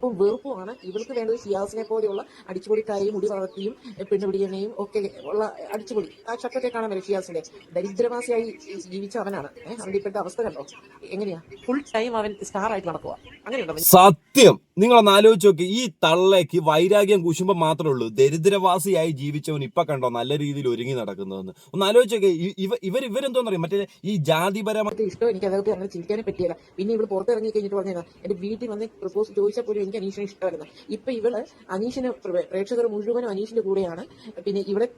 ഇപ്പം വെറുപ്പുമാണ്. ഇവർക്ക് വേണ്ടത് ഷിയാസിനെ പോലെയുള്ള അടിച്ചുപൊളിക്കാരെയും മുടി വളർത്തിയും പെണ്ണുപിടിയനെയും ഒക്കെ ഉള്ള അടിച്ചുപൊളി. ആ ഷർട്ടൊക്കെ കാണാൻ വരും ഷിയാസിന്റെ ദരിദ്രവാസിയായി ജീവിച്ച അവനാണ്. അവന്റെ ഇപ്പോഴത്തെ അവസ്ഥ കണ്ടോ? എങ്ങനെയാ? ഫുൾ ടൈം അവൻ സ്റ്റാർ ആയിട്ട് നടക്കുക അങ്ങനെയുണ്ടോ? സത്യം. നിങ്ങളൊന്ന് ആലോചിച്ച് നോക്കി. ഈ തള്ളയ്ക്ക് വൈരാഗ്യം കുശുമ്പം മാത്രമേ ഉള്ളൂ. ദരിദ്രവാസിയായി ജീവിച്ചവൻ ഇപ്പൊ കണ്ടോ നല്ല രീതിയിൽ ഒരുങ്ങി നടക്കുന്നതെന്ന്. ഒന്ന് ആലോചിച്ച് നോക്കി. ഇവ ഇവർ ഇവരെന്തോന്ന് പറയും മറ്റേ ഈ ജാതിപരമായ ഇഷ്ടം എനിക്ക് അതൊക്കെ അങ്ങനെ ചിരിക്കാനും പറ്റിയില്ല പിന്നെ ഇവൾ പുറത്തിറങ്ങി കഴിഞ്ഞിട്ട് പറഞ്ഞാൽ എന്റെ വീട്ടിൽ വന്ന് പ്രപ്പോസ് ചോദിച്ചാൽ പോലും എനിക്ക് അനീഷിനെ ഇഷ്ടമായിരുന്നു ഇപ്പൊ ഇവൾ അനീഷിന് പ്ര- പ്രേക്ഷകർ മുഴുവനും അനീഷിന്റെ കൂടെയാണ്. പിന്നെ ഇവിടെ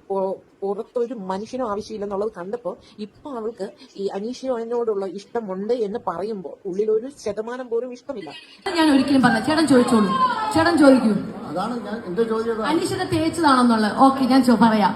പുറത്തൊരു മനുഷ്യനും ആവശ്യമില്ലെന്നുള്ളത് കണ്ടപ്പോൾ ഇപ്പൊ അവൾക്ക് ഈ അനീഷിനോടുള്ള ഇഷ്ടമുണ്ട് എന്ന് പറയുമ്പോൾ ഉള്ളിൽ ഒരു ശതമാനം പോലും ഇഷ്ടമില്ല. ഞാൻ ഒരിക്കലും പറഞ്ഞ ചേട്ടൻ ചോദിച്ചോളൂ. ചേട്ടൻ ചോദിക്കൂ. അതാണ് ഞാൻ എന്റെ ചോദ്യം അനീഷിനെ തേച്ചതാണെന്നുള്ളത്. ഓക്കെ ഞാൻ പറയാം.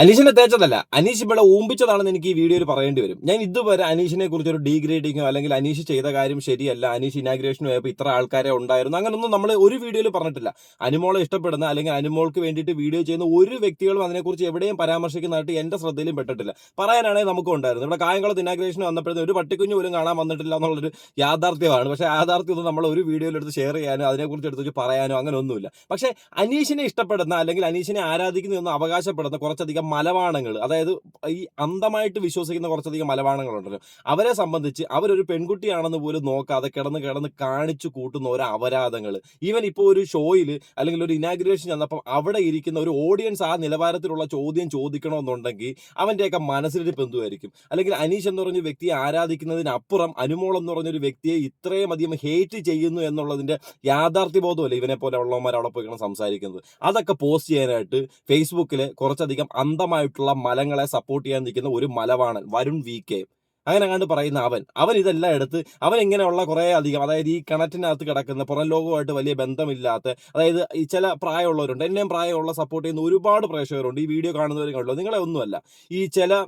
അനീഷിനെ തേച്ചതല്ല. അനീഷ് ഇവിടെ ഊമ്പിച്ചതാണെന്ന് എനിക്ക് ഈ വീഡിയോയിൽ പറയേണ്ടി വരും. ഞാൻ ഇതുവരെ അനീഷിനെ കുറിച്ച് ഒരു ഡീഗ്രേഡിങ്ങോ അല്ലെങ്കിൽ അനീഷ് ചെയ്ത കാര്യം ശരിയല്ല അനീഷ് ഇനാഗ്രേഷൻ ആയപ്പോൾ ഇത്ര ആൾക്കാരെ ഉണ്ടായിരുന്നു അങ്ങനൊന്നും നമ്മൾ ഒരു വീഡിയോയിൽ പറഞ്ഞിട്ടില്ല. അനുമോളെ ഇഷ്ടപ്പെടുന്ന അല്ലെങ്കിൽ അനുമോൾക്ക് വേണ്ടിയിട്ട് വീഡിയോ ചെയ്യുന്ന ഒരു വ്യക്തികളും അതിനെക്കുറിച്ച് എവിടെയും പരാമർശിക്കുന്നതായിട്ട് എന്റെ ശ്രദ്ധയിലും പെട്ടിട്ടില്ല. പറയാനാണെങ്കിൽ നമുക്ക് ഉണ്ടായിരുന്നു. ഇവിടെ കായംകുളത്ത് ഇനാഗ്രേഷൻ വന്നപ്പോഴത്തേക്കും ഒരു പട്ടിക്കുഞ്ഞു പോലും കാണാൻ വന്നിട്ടില്ല എന്നുള്ളൊരു യാഥാർത്ഥ്യമാണ്. പക്ഷേ യാഥാർത്ഥ്യം ഒന്നും നമ്മൾ ഒരു വീഡിയോയിൽ എടുത്ത് ഷെയർ ചെയ്യാനോ അതിനെക്കുറിച്ച് എടുത്ത് പറയാനോ അങ്ങനെ ഒന്നുമില്ല പക്ഷേ അനീഷിനെ ഇഷ്ടപ്പെടുന്ന അല്ലെങ്കിൽ അനീഷിനെ ആരാധിക്കുന്ന എന്ന് അവകാശപ്പെടുന്ന കുറച്ചധികം മലവാണങ്ങൾ അതായത് ഈ അന്ധമായിട്ട് വിശ്വസിക്കുന്ന കുറച്ചധികം മലവാണങ്ങളുണ്ടല്ലോ അവരെ സംബന്ധിച്ച് അവരൊരു പെൺകുട്ടിയാണെന്ന് പോലും നോക്കാതെ കിടന്ന് കിടന്ന് കാണിച്ചു കൂട്ടുന്ന ഓരോ അപരാധങ്ങൾ. ഈവൻ ഇപ്പോൾ ഒരു ഷോയിൽ അല്ലെങ്കിൽ ഒരു ഇനാഗ്രേഷൻ ചെന്നപ്പം അവിടെ ഇരിക്കുന്ന ഒരു ഓഡിയൻസ് ആ നിലവാരത്തിലുള്ള ചോദ്യം ചോദിക്കണമെന്നുണ്ടെങ്കിൽ അവന്റെയൊക്കെ മനസ്സിലിരിപ്പ് എന്തുമായിരിക്കും അല്ലെങ്കിൽ അനീഷ് എന്ന് പറഞ്ഞ വ്യക്തിയെ ആരാധിക്കുന്നതിനപ്പുറം അനുമോൾ എന്ന് പറഞ്ഞൊരു വ്യക്തിയെ ഇത്രയും അധികം ഹേറ്റ് ചെയ്യുന്നു എന്നുള്ളതിന്റെ യാഥാർത്ഥ്യബോധമല്ല ഇവനെ പോലെ ഉള്ളവന്മാർ അവിടെ പോയി സംസാരിക്കുന്നത്? അതൊക്കെ പോസ്റ്റ് ചെയ്യാനായിട്ട് ഫേസ്ബുക്കിൽ കുറച്ചധികം അന്ധമായിട്ടുള്ള മലങ്ങളെ സപ്പോർട്ട് ചെയ്യാൻ നിൽക്കുന്ന ഒരു മലവാണൻ വരുൺ വി കെ. അങ്ങനെ കണ്ട് പറയുന്ന അവൻ. അവൻ ഇതെല്ലാം എടുത്ത് അവൻ ഇങ്ങനെയുള്ള കുറേ അധികം അതായത് ഈ കിണറ്റിനകത്ത് കിടക്കുന്ന പുറം ലോകവുമായിട്ട് വലിയ ബന്ധമില്ലാത്ത അതായത് ഈ ചില പ്രായമുള്ളവരുണ്ട് എന്നെയും പ്രായമുള്ള സപ്പോർട്ട് ചെയ്യുന്ന ഒരുപാട് പ്രേക്ഷകരുണ്ട്. ഈ വീഡിയോ കാണുന്നവരും കണ്ടു നിങ്ങളെ ഒന്നുമല്ല. ഈ ചില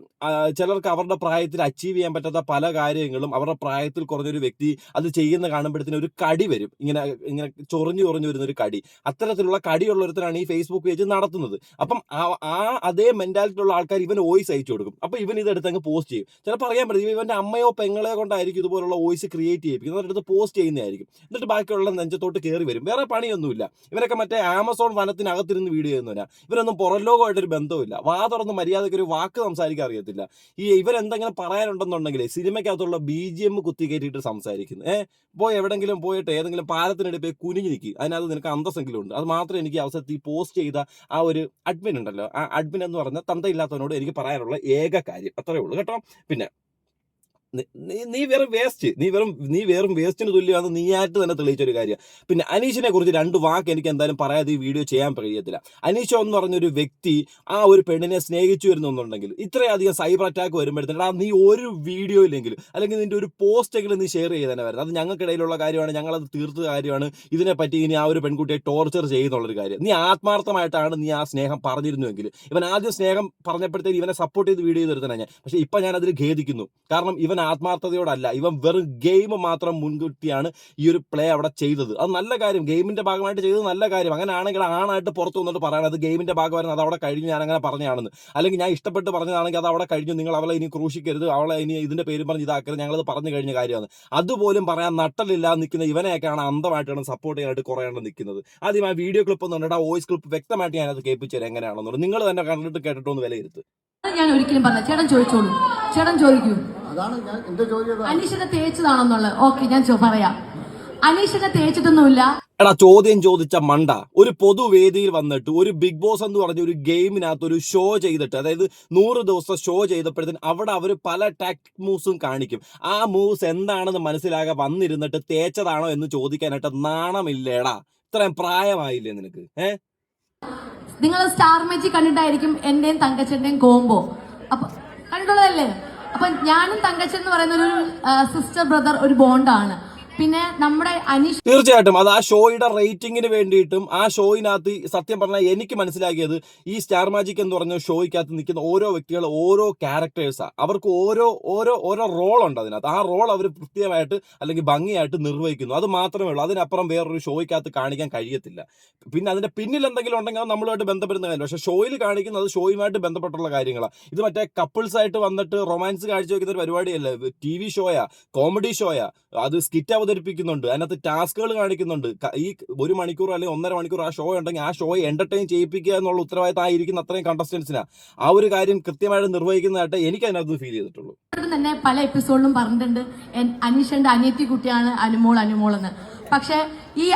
ചിലർക്ക് അവരുടെ പ്രായത്തിൽ അച്ചീവ് ചെയ്യാൻ പറ്റാത്ത പല കാര്യങ്ങളും അവരുടെ പ്രായത്തിൽ കുറഞ്ഞൊരു വ്യക്തി അത് ചെയ്യുന്ന കാണുമ്പോഴത്തേന് ഒരു കടി വരും. ഇങ്ങനെ ഇങ്ങനെ ചൊറിഞ്ഞു ചൊറിഞ്ഞു വരുന്ന ഒരു കടി. അത്തരത്തിലുള്ള കടിയുള്ളൊരുത്തരാണ് ഈ ഫേസ്ബുക്ക് പേജ് നടത്തുന്നത്. അപ്പം ആ- ആ അതേ മെന്റാലിറ്റിയുള്ള ആൾക്കാർ ഇവന് വോയിസ് അയച്ചു കൊടുക്കും. അപ്പം ഇവൻ ഇതെടുത്ത് അങ്ങ് പോസ്റ്റ് ചെയ്യും. ചിലപ്പോൾ അറിയാൻ പറ്റും ഇവന്റെ അമ്മയോ പെങ്ങളെയോ കൊണ്ടായിരിക്കും ഇതുപോലുള്ള വോയിസ് ക്രിയേറ്റ് ചെയ്യിപ്പിക്കുന്നത്. എന്നിട്ട് അടുത്ത് പോസ്റ്റ് ചെയ്യുന്നതായിരിക്കും. എന്നിട്ട് ബാക്കിയുള്ള നെഞ്ചത്തോട്ട് കയറി വരും. വേറെ പണിയൊന്നുമില്ല. ഇവരൊക്കെ മറ്റേ ആമസോൺ വനത്തിനകത്തിരുന്ന് വീഡിയോ ചെയ്യുന്നവരാ. ഇവരൊന്നും പുറം ലോകമായിട്ടൊരു ബന്ധമില്ല വാ തുറന്ന് മര്യാദയ്ക്ക് ഒരു വാക്ക് സംസാരിക്കാൻ അറിയത്തില്ല. ഈ ഇവരെന്തെങ്കിലും പറയാനുണ്ടെന്നുണ്ടെങ്കിൽ സിനിമയ്ക്കകത്തുള്ള ബി ജി എം കുത്തി കയറ്റിയിട്ട് സംസാരിക്കുന്നു. ഏഹ് പോയി എവിടെങ്കിലും പോയിട്ട് ഏതെങ്കിലും പാലത്തിനിടെ പോയി കുനിഞ്ഞു നിൽക്കി അതിനകത്ത് നിനക്ക് അന്തസ്സെങ്കിലും ഉണ്ട്. അത് മാത്രമേ എനിക്ക് അവസരത്തിൽ പോസ്റ്റ് ചെയ്ത ആ ഒരു അഡ്മിൻ ഉണ്ടല്ലോ. ആ അഡ്മിൻ എന്ന് പറഞ്ഞ തന്തയില്ലാത്തവനോട് എനിക്ക് പറയാനുള്ള ഏക കാര്യം. അത്രേ ഉള്ളൂ കേട്ടോ. പിന്നെ നി- നീ- നീ വെറും വേസ്റ്റ് നീ വെറും നീ വെറും വേസ്റ്റിന് തുല്യമാണെന്ന് നീയായിട്ട് തന്നെ തെളിയിച്ചൊരു കാര്യം. പിന്നെ അനീഷിനെ കുറിച്ച് രണ്ട് വാക്ക് എനിക്ക് എന്തായാലും പറയാതെ ഈ വീഡിയോ ചെയ്യാൻ കഴിയത്തില്ല. അനീഷ എന്ന് പറഞ്ഞൊരു വ്യക്തി ആ ഒരു പെണ്ണിനെ സ്നേഹിച്ചു വരുന്നുണ്ടെങ്കിൽ ഇത്രയധികം സൈബർ അറ്റാക്ക് വരുമ്പോഴത്തേക്കും ആ നീ ഒരു വീഡിയോയിലെങ്കിലും അല്ലെങ്കിൽ നിന്റെ ഒരു പോസ്റ്റ് എങ്കിലും നീ ഷെയർ ചെയ്ത് തന്നെ വരുന്നത് അത് ഞങ്ങൾക്കിടയിലുള്ള കാര്യമാണ് ഞങ്ങളത് തീർത്ത കാര്യമാണ്. ഇതിനെപ്പറ്റി ഇനി ആ ഒരു പെൺകുട്ടിയെ ടോർച്ചർ ചെയ്യുന്നുള്ളൊരു കാര്യം. നീ ആത്മാർത്ഥമായിട്ടാണ് നീ ആ സ്നേഹം പറഞ്ഞിരുന്നുവെങ്കിൽ. ഇവൻ ആദ്യം സ്നേഹം പറഞ്ഞപ്പോഴത്തേക്ക് ഇവനെ സപ്പോർട്ട് ചെയ്ത് വീഡിയോ ചെയ്തെടുത്തന്നെ ഞാൻ. പക്ഷേ ഇപ്പം ഞാൻ അതിൽ ഖേദിക്കുന്നു. കാരണം ഇവൻ ആത്മാർത്ഥതയോടല്ല. ഇവൻ വെറും ഗെയിം മാത്രം മുൻകൂട്ടിയാണ് ഈ ഒരു പ്ലേ അവിടെ ചെയ്തത്. അത് നല്ല കാര്യം. ഗെയിമിന്റെ ഭാഗമായിട്ട് ചെയ്തത് നല്ല കാര്യം. അങ്ങനെ ആണെങ്കിൽ ആണായിട്ട് പുറത്ത് വന്നിട്ട് പറയണം അത് ഗെയിമിന്റെ ഭാഗമായിരുന്നു അത് അവിടെ കഴിഞ്ഞു ഞാൻ അങ്ങനെ പറഞ്ഞതാണെന്ന്. അല്ലെങ്കിൽ ഞാൻ ഇഷ്ടപ്പെട്ട് പറഞ്ഞതാണെങ്കിൽ അത് അവിടെ കഴിഞ്ഞു നിങ്ങൾ അവളെ ഇനി ക്രൂശിക്കരുത് അവളെ ഇനി ഇതിന്റെ പേര് പറഞ്ഞ് ഇതാക്കരുത് ഞങ്ങളത് പറഞ്ഞു കഴിഞ്ഞ കാര്യമാണ്. അതുപോലും പറയാൻ നട്ടലില്ലാതെ നിൽക്കുന്ന ഇവനെയൊക്കെയാണ് അന്ധമായിട്ടാണ് സപ്പോർട്ട് ചെയ്യാനായിട്ട് കുറേ എണ്ണം നിൽക്കുന്നത്. ആദ്യം ആ വീഡിയോ ക്ലിപ്പ് ഒന്നും ആ വോയിസ് ക്ലിപ്പ് വ്യക്തമായിട്ട് ഞാനത് കേൾപ്പിച്ചു തരാം എങ്ങനെയാണെന്നുള്ളത്. നിങ്ങൾ തന്നെ കണ്ടിട്ട് കേട്ടിട്ടൊന്ന് വിലയിരുത്ത്. ഞാൻ ഒരിക്കലും പറഞ്ഞ ചേട്ടൻ ചോദിച്ചോളൂ. ചേട്ടൻ ചോദിക്കൂ. അതാണ് ഞാൻ എന്റെ ചോദ്യം അനീഷിനെ തേച്ചതാണെന്നുള്ളത്. ഓക്കെ ഞാൻ ചോ- പറയാം. അനീഷിനെ തേച്ചിട്ടൊന്നുമില്ല. എടാ ചോദ്യം ചോദിച്ച മണ്ട. ഒരു പൊതുവേദിയിൽ വന്നിട്ട് ഒരു ബിഗ് ബോസ് എന്ന് പറഞ്ഞ ഒരു ഗെയിമിനകത്ത് ഒരു ഷോ ചെയ്തിട്ട് അതായത് നൂറ് ദിവസം ഷോ ചെയ്തപ്പോഴത്തേന് അവിടെ അവർ പല ടാക്ടിക് മൂവ്സും കാണിക്കും. ആ മൂവ്സ് എന്താണെന്ന് മനസ്സിലാകാൻ വന്നിരുന്നിട്ട് തേച്ചതാണോ എന്ന് ചോദിക്കാനായിട്ട് നാണമില്ലേടാ. ഇത്രയും പ്രായമായില്ലേ നിനക്ക്? ഏഹ് നിങ്ങൾ സ്റ്റാർ മാജിക് കണ്ടിട്ടായിരിക്കും എന്റെയും തങ്കച്ചന്റെയും കോംബോ അപ്പൊ കണ്ടിട്ടുള്ളതല്ലേ അപ്പൊ ഞാനും തങ്കച്ചൻ എന്ന് പറയുന്ന ഒരു സിസ്റ്റർ ബ്രദർ ഒരു ബോണ്ടാണ് പിന്നെ നമ്മുടെ അനീഷ് തീർച്ചയായിട്ടും അത് ആ ഷോയുടെ റേറ്റിംഗിന് വേണ്ടിയിട്ടും ആ ഷോയിനകത്ത് സത്യം പറഞ്ഞാൽ എനിക്ക് മനസ്സിലാക്കിയത് ഈ സ്റ്റാർ മാജിക് എന്ന് പറഞ്ഞ ഷോയ്ക്കകത്ത് നിൽക്കുന്ന ഓരോ വ്യക്തികൾ ഓരോ ക്യാരക്ടേഴ്സാണ് അവർക്ക് ഓരോ ഓരോ ഓരോ റോൾ ഉണ്ട് അതിനകത്ത്. ആ റോൾ അവർ കൃത്യമായിട്ട് അല്ലെങ്കിൽ ഭംഗിയായിട്ട് നിർവഹിക്കുന്നു. അത് മാത്രമേ ഉള്ളൂ. അതിനപ്പുറം വേറൊരു ഷോയ്ക്കകത്ത് കാണിക്കാൻ കഴിയത്തില്ല. പിന്നെ അതിന്റെ പിന്നിൽ എന്തെങ്കിലും ഉണ്ടെങ്കിൽ അത് നമ്മളുമായിട്ട് ബന്ധപ്പെടുന്ന കാര്യം പക്ഷേ ഷോയിൽ കാണിക്കുന്നത് ഷോയുമായിട്ട് ബന്ധപ്പെട്ടുള്ള കാര്യങ്ങളാണ് ഇത് മറ്റേ കപ്പിൾസ് ആയിട്ട് വന്നിട്ട് റൊമാൻസ് കാഴ്ചവെക്കുന്ന ഒരു പരിപാടിയല്ല? ടി വി ഷോയാ? കോമഡി ഷോയാ? അത് സ്കിറ്റ് അവതരിപ്പിക്കുന്നുണ്ട്. അതിനകത്ത് ടാസ്കുകൾ കാണിക്കുന്നുണ്ട്. ഈ ഒരു മണിക്കൂർ അല്ലെങ്കിൽ ഒന്നര മണിക്കൂർ ആ ഷോ ഉണ്ടെങ്കിൽ ആ ഷോയെ എന്റർടൈൻ ചെയ്യിപ്പിക്കുക എന്നുള്ള ഉത്തരവാദിത്തം ആയിരിക്കുന്ന അത്രയും കണ്ടസ്റ്റൻസിനാ ആ ഒരു കാര്യം കൃത്യമായിട്ട് നിർവഹിക്കുന്നതായിട്ട് എനിക്ക് അതിനകത്ത് ഫീൽ ചെയ്തിട്ടുള്ളൂ. തന്നെ പല എപ്പിസോഡിലും പറഞ്ഞിട്ടുണ്ട്. അനീഷന്റെ അനിയത്തി കുട്ടിയാണ് അനുമോൾ അനുമോൾ എന്ന് പക്ഷേ ഈ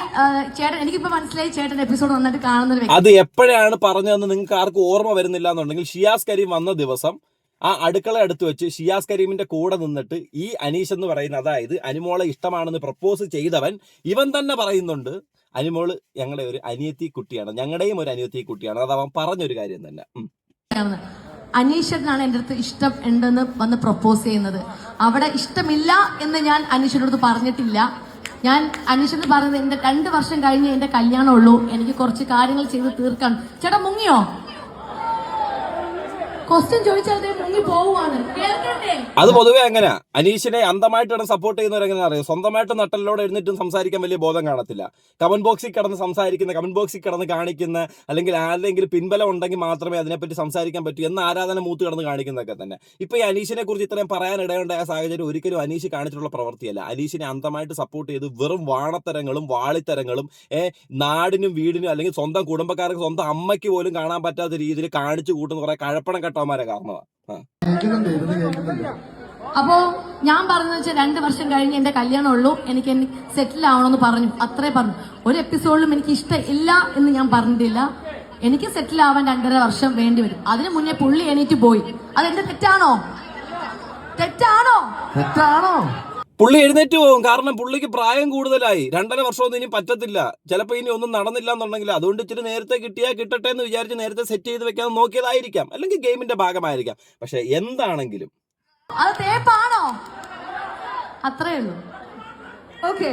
ചേട്ടൻ എനിക്കിപ്പോ മനസ്സിലായി ചേട്ടൻ എപ്പിസോഡ് നന്നായിട്ട് കാണുന്ന അത് എപ്പോഴാണ് പറഞ്ഞതെന്ന് നിങ്ങൾക്ക് ആർക്കും ഓർമ്മ വരുന്നില്ല എന്നുണ്ടെങ്കിൽ ഷിയാസ് കരീം വന്ന ദിവസം ആ അടുക്കള അടുത്ത് വെച്ച് ഷിയാസ് കരീമിന്റെ കൂടെ നിന്നിട്ട് ഈ അനീഷ് എന്ന് പറയുന്ന അതായത് അനുമോളെ ഇഷ്ടമാണെന്ന് പ്രപ്പോസ് ചെയ്തവൻ ഇവൻ തന്നെ പറയുന്നുണ്ട് അനുമോൾ ഞങ്ങളുടെ ഒരു അനിയത്തി കുട്ടിയാണ് ഞങ്ങളുടെയും ഒരു അനിയത്തി കുട്ടിയാണ് അത് അവൻ പറഞ്ഞൊരു കാര്യം തന്നെ. അനീഷ് എന്നാണ് അനീഷനാണ് എന്റെ അടുത്ത് ഇഷ്ടം ഉണ്ടെന്ന് വന്ന് പ്രപ്പോസ് ചെയ്യുന്നത്. അവിടെ ഇഷ്ടമില്ല എന്ന് ഞാൻ അനീഷിനോട് പറഞ്ഞിട്ടില്ല. ഞാൻ അനീഷിന് പറഞ്ഞത് എന്റെ രണ്ട് വർഷം കഴിഞ്ഞ് എന്റെ കല്യാണമുള്ളൂ. എനിക്ക് കുറച്ച് കാര്യങ്ങൾ ചെയ്ത് തീർക്കാൻ. ചേട്ടാ മുങ്ങിയോ? ചോദിച്ചാൽ മുങ്ങി അത് പൊതുവേ അങ്ങനെ. അനീഷിനെ അന്തമായിട്ടാണ് സപ്പോർട്ട് ചെയ്യുന്നവരെങ്ങനെ അറിയാം? സ്വന്തമായിട്ട് നട്ടലിലൂടെ എഴുന്നിട്ടും സംസാരിക്കാൻ വലിയ ബോധം കാണത്തില്ല. കമന്റ് ബോക്സിൽ കടന്ന് സംസാരിക്കുന്ന കമന്റ് ബോക്സിൽ കടന്ന് കാണിക്കുന്ന അല്ലെങ്കിൽ ആരുടെങ്കിലും പിൻബലം ഉണ്ടെങ്കിൽ മാത്രമേ അതിനെപ്പറ്റി സംസാരിക്കാൻ പറ്റൂ എന്ന ആരാധന മൂത്ത് കടന്ന് കാണിക്കുന്നതൊക്കെ തന്നെ. ഇപ്പൊ ഈ അനീഷിനെ കുറിച്ച് ഇത്രയും പറയാൻ ഇടയുണ്ടായ സാഹചര്യം ഒരിക്കലും അനീഷ് കാണിച്ചിട്ടുള്ള പ്രവൃത്തിയല്ല. അനീഷിനെ അന്തമായിട്ട് സപ്പോർട്ട് ചെയ്ത് വെറും വാണത്തരങ്ങളും വാളിത്തരങ്ങളും നാടിനും വീടിനും അല്ലെങ്കിൽ സ്വന്തം കുടുംബക്കാർക്ക് സ്വന്തം അമ്മയ്ക്ക് പോലും കാണാൻ പറ്റാത്ത രീതിയിൽ കാണിച്ചു കൂട്ടുന്ന കുറെ കഴപ്പണം കെട്ടവന്മാരെ കാരണമാണ് അപ്പോ ഞാൻ പറഞ്ഞു വെച്ചാൽ രണ്ട് വർഷം കഴിഞ്ഞ് എന്റെ കല്യാണം ഉള്ളൂ എനിക്ക് സെറ്റിൽ ആവണമെന്ന് പറഞ്ഞു. അത്രേ പറഞ്ഞു. ഒരു എപ്പിസോഡിലും എനിക്ക് ഇഷ്ടമില്ല എന്ന് ഞാൻ പറഞ്ഞിട്ടില്ല. എനിക്ക് സെറ്റിൽ ആവാൻ രണ്ടര വർഷം വേണ്ടി വരും. അതിനു മുന്നേ പുള്ളി എണീറ്റ് പോയി. അതെന്റെ തെറ്റാണോ? തെറ്റാണോ? തെറ്റാണോ? പുള്ളി എഴുന്നേറ്റ് പോകും. കാരണം പുള്ളിക്ക് പ്രായം കൂടുതലായി. രണ്ടര വർഷമൊന്നും ഇനി പറ്റത്തില്ല. ചിലപ്പോൾ ഇനി ഒന്നും നടന്നില്ല എന്നുണ്ടെങ്കിൽ അതുകൊണ്ട് ഇച്ചിരി നേരത്തെ കിട്ടിയാൽ കിട്ടട്ടെ എന്ന് വിചാരിച്ച് നേരത്തെ സെറ്റ് ചെയ്ത് വെക്കാൻ നോക്കിയതായിരിക്കാം. അല്ലെങ്കിൽ ഗെയിമിന്റെ ഭാഗമായിരിക്കാം. പക്ഷെ എന്താണെങ്കിലും. അത് തേപ്പാണോ അത്രേ ഉള്ളൂ. ഓക്കെ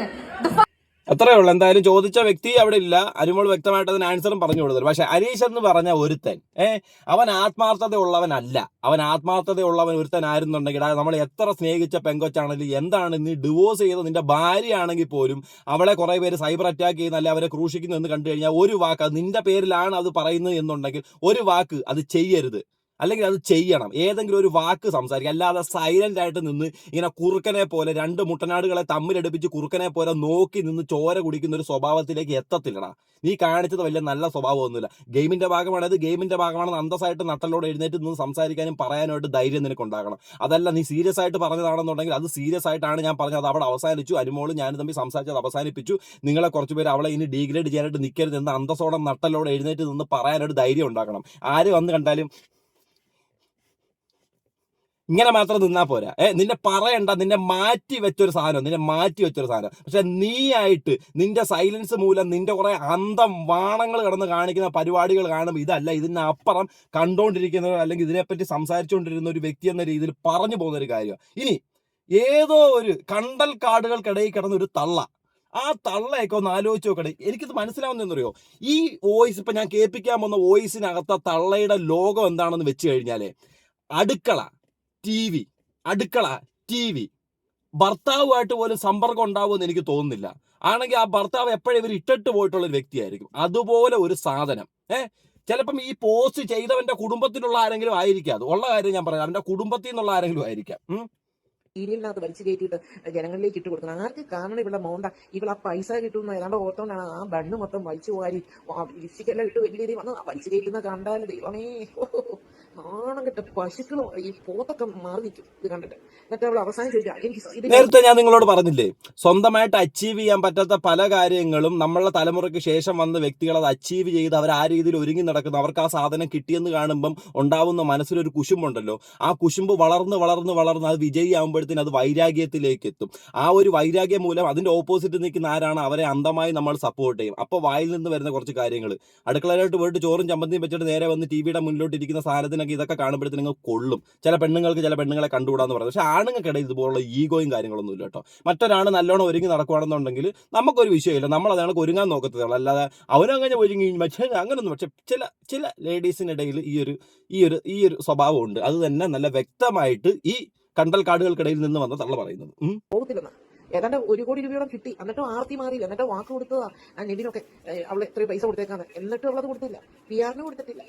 അത്രേ ഉള്ളൂ. എന്തായാലും ചോദിച്ച വ്യക്തി അവിടെ ഇല്ല. അരുമോൾ വ്യക്തമായിട്ട് അതിന് ആൻസറും പറഞ്ഞു കൊടുത്തത് പക്ഷെ അനീഷ് എന്ന് പറഞ്ഞ ഒരുത്തൻ ഏ അവൻ ആത്മാർത്ഥത ഉള്ളവനല്ല അവൻ ആത്മാർത്ഥത ഉള്ളവൻ ഒരുത്തൻ ആയിരുന്നുണ്ടെങ്കിൽ നമ്മൾ എത്ര സ്നേഹിച്ച പെങ്കൊച്ചാണെങ്കിലും എന്താണ് നീ ഡിവോഴ്സ് ചെയ്ത നിന്റെ ഭാര്യയാണെങ്കിൽ പോലും അവളെ കുറെ പേര് സൈബർ അറ്റാക്ക് ചെയ്യുന്ന അല്ലെ അവരെ ക്രൂശിക്കുന്നു എന്ന് കണ്ടു കഴിഞ്ഞാൽ ഒരു വാക്ക് നിന്റെ പേരിലാണ് അത് പറയുന്നത് എന്നുണ്ടെങ്കിൽ ഒരു വാക്ക് അത് ചെയ്യരുത്. അല്ലെങ്കിൽ അത് ചെയ്യണം. ഏതെങ്കിലും ഒരു വാക്ക് സംസാരിക്കുക. അല്ലാതെ സൈലന്റ് ആയിട്ട് നിന്ന് ഇങ്ങനെ കുറുക്കനെ പോലെ രണ്ട് മുട്ടനാടുകളെ തമ്മിലടുപ്പിച്ച് കുറുക്കനെ പോലെ നോക്കി നിന്ന് ചോര കുടിക്കുന്ന ഒരു സ്വഭാവത്തിലേക്ക് എത്തത്തില്ലടാ. നീ കാണിച്ചത് വലിയ നല്ല സ്വഭാവമൊന്നുമില്ല. ഗെയിമിന്റെ ഭാഗമാണ് അത് ഗെയിമിന്റെ ഭാഗമാണെന്ന് അന്തസ്സായിട്ട് നട്ടലോട് എഴുന്നേറ്റ് നിന്ന് സംസാരിക്കാനും പറയാനായിട്ട് ധൈര്യം നിനക്ക് ഉണ്ടാകണം അതല്ല നീ സീരിയസ് ആയിട്ട് പറഞ്ഞതാണെന്നുണ്ടെങ്കിൽ അത് സീരിയസ് ആയിട്ടാണ് ഞാൻ പറഞ്ഞത്. അത് അവിടെ അവസാനിച്ചു. അനുമോൾ ഞാനും തമ്മിൽ സംസാരിച്ചത് അവസാനിപ്പിച്ചു. നിങ്ങളെ കുറച്ച് പേര് അവളെ ഇനി ഡിഗ്രേഡ് ചെയ്യാനായിട്ട് നിൽക്കരുത് എന്ന് അന്തസ്സോടെ നട്ടലോടെ എഴുന്നേറ്റ് നിന്ന് പറയാനായിട്ട് ധൈര്യം ഉണ്ടാക്കണം ആര് വന്ന് കണ്ടാലും ഇങ്ങനെ മാത്രം നിന്നാ പോരാ. ഏ നിന്നെ പറയണ്ട നിന്നെ മാറ്റി വെച്ചൊരു സാധനം നിന്നെ മാറ്റി വെച്ചൊരു സാധനം. പക്ഷെ നീ ആയിട്ട് നിന്റെ സൈലൻസ് മൂലം നിന്റെ കുറെ അന്തം വാണങ്ങൾ കിടന്ന് കാണിക്കുന്ന പരിപാടികൾ കാണുമ്പോൾ ഇതല്ല ഇതിനപ്പുറം കണ്ടോണ്ടിരിക്കുന്ന അല്ലെങ്കിൽ ഇതിനെപ്പറ്റി സംസാരിച്ചുകൊണ്ടിരുന്ന ഒരു വ്യക്തി എന്ന രീതിയിൽ പറഞ്ഞു പോകുന്ന ഒരു കാര്യം. ഇനി ഏതോ ഒരു കണ്ടൽ കാടുകൾക്കിടയിൽ കിടന്ന ഒരു തള്ള. ആ തള്ളയൊക്കെ ഒന്ന് ആലോചിച്ച് നോക്കണേ എനിക്കിത് മനസ്സിലാവുന്നതെന്നറിയോ ഈ വോയിസ് ഇപ്പൊ ഞാൻ കേൾപ്പിക്കാൻ പോകുന്ന വോയിസിനകത്ത തള്ളയുടെ ലോകം എന്താണെന്ന് വെച്ച് കഴിഞ്ഞാൽ അടുക്കള. ടി വി അടുക്കള ടി വി ഭർത്താവുമായിട്ട് പോലും സമ്പർക്കം ഉണ്ടാവുമെന്ന് എനിക്ക് തോന്നുന്നില്ല. ആണെങ്കിൽ ആ ഭർത്താവ് എപ്പോഴും ഇവർ ഇട്ടിട്ട് പോയിട്ടുള്ള ഒരു വ്യക്തിയായിരിക്കും. അതുപോലെ ഒരു സാധനം. ഏഹ് ചിലപ്പം ഈ പോസ്റ്റ് ചെയ്തവന്റെ കുടുംബത്തിലുള്ള ആരെങ്കിലും ആയിരിക്കാം. അത് ഉള്ള കാര്യം ഞാൻ പറയാം. അവന്റെ കുടുംബത്തിൽ നിന്നുള്ള ആരെങ്കിലും ആയിരിക്കാം. സീരിയലിനകത്ത് വലിച്ചു കയറ്റിയിട്ട് ജനങ്ങളിലേക്ക് ഇട്ട് കൊടുക്കണം. ആർക്ക് കാരണം ഇവിടെ മോണ്ട? ഇവിടെ ആ പൈസ കിട്ടുന്ന ഏതാണ്ട് ഓർത്തോണ്ടാണ് ആ ബണ്ണ് മൊത്തം വലിച്ചു വാരി ലിപ്സ്റ്റിക്കെല്ലാം ഇട്ട് വലിയ രീതി വന്ന് വലിച്ചു കയറ്റുന്ന കണ്ടാൽ ദൈവമേ ആണം കെട്ട പശുക്കളും ഈ പോത്തൊക്കെ മാറി നിൽക്കും ഇത് കണ്ടിട്ട്. എന്നിട്ട് അവസാനം എനിക്ക് നേരത്തെ ഞാൻ നിങ്ങളോട് പറഞ്ഞില്ലേ സ്വന്തമായിട്ട് അച്ചീവ് ചെയ്യാൻ പറ്റാത്ത പല കാര്യങ്ങളും നമ്മളുടെ തലമുറയ്ക്ക് ശേഷം വന്ന വ്യക്തികൾ അത് അച്ചീവ് ചെയ്ത് അവർ ആ രീതിയിൽ ഒരുങ്ങി നടക്കുന്നു. അവർക്ക് ആ സാധനം കിട്ടിയെന്ന് കാണുമ്പം ഉണ്ടാവുന്ന മനസ്സിലൊരു കുശുമ്പുണ്ടല്ലോ. ആ കുശുമ്പ് വളർന്ന് വളർന്ന് വളർന്ന് അത് വിജയിയാകുമ്പോഴത്തേന് അത് വൈരാഗ്യത്തിലേക്ക് എത്തും ആ ഒരു വൈരാഗ്യം മൂലം അതിന്റെ ഓപ്പോസിറ്റ് നിൽക്കുന്ന ആരാണ് അവരെ അന്ധമായി നമ്മൾ സപ്പോർട്ട് ചെയ്യും. അപ്പോൾ വായിൽ നിന്ന് വരുന്ന കുറച്ച് കാര്യങ്ങൾ. അടുക്കളയിലോട്ട് പോയിട്ട് ചോറും ചമ്മന്തിയും വെച്ചിട്ട് നേരെ വന്ന് ടി വിയുടെ മുന്നിലോട്ട് ഇരിക്കുന്ന സാധനത്തിനൊക്കെ ഇതൊക്കെ കാണുമ്പോഴത്തേന് നിങ്ങൾ കൊള്ളും. ചില പെണ്ണുങ്ങൾക്ക് ചില പെണ്ണുങ്ങളെ കണ്ടുകൂടാന്ന് പറയുന്നത്. പക്ഷെ ആണുങ്ങൾക്കിടയിൽ ഇതുപോലുള്ള ഈഗോയും കാര്യങ്ങളൊന്നും കേട്ടോ. മറ്റൊരാൾ നല്ലോണം ഒരുങ്ങി നടക്കുകയാണെന്നുണ്ടെങ്കിൽ നമുക്കൊരു വിഷയമില്ല. നമ്മൾ അതാണ് ഒരുങ്ങാൻ നോക്കത്തുള്ളൂ അല്ലാതെ അവനങ്ങനെ ഒരുങ്ങി പക്ഷേ അങ്ങനൊന്നും പക്ഷെ ചില ചില ലേഡീസിനിടയിൽ ഈ ഒരു ഈ ഒരു ഈ ഒരു സ്വഭാവമുണ്ട്. അത് തന്നെ നല്ല വ്യക്തമായിട്ട് ഈ കണ്ടൽ കാടുകൾക്കിടയിൽ നിന്ന് വന്ന തള്ള പറയുന്നത്. ഏതാണ്ട് ഒരു കോടി രൂപയോളം കിട്ടി. എന്നിട്ടും ആർത്തി മാറിയില്ല. എന്നിട്ട് വാക്ക് കൊടുത്തതാ. ആ നെവിനൊക്കെ അവളെ എത്ര പൈസ കൊടുത്തേക്കാന്ന്. എന്നിട്ടും അവളത് കൊടുത്തില്ല. പി ആറിന് കൊടുത്തിട്ടില്ല.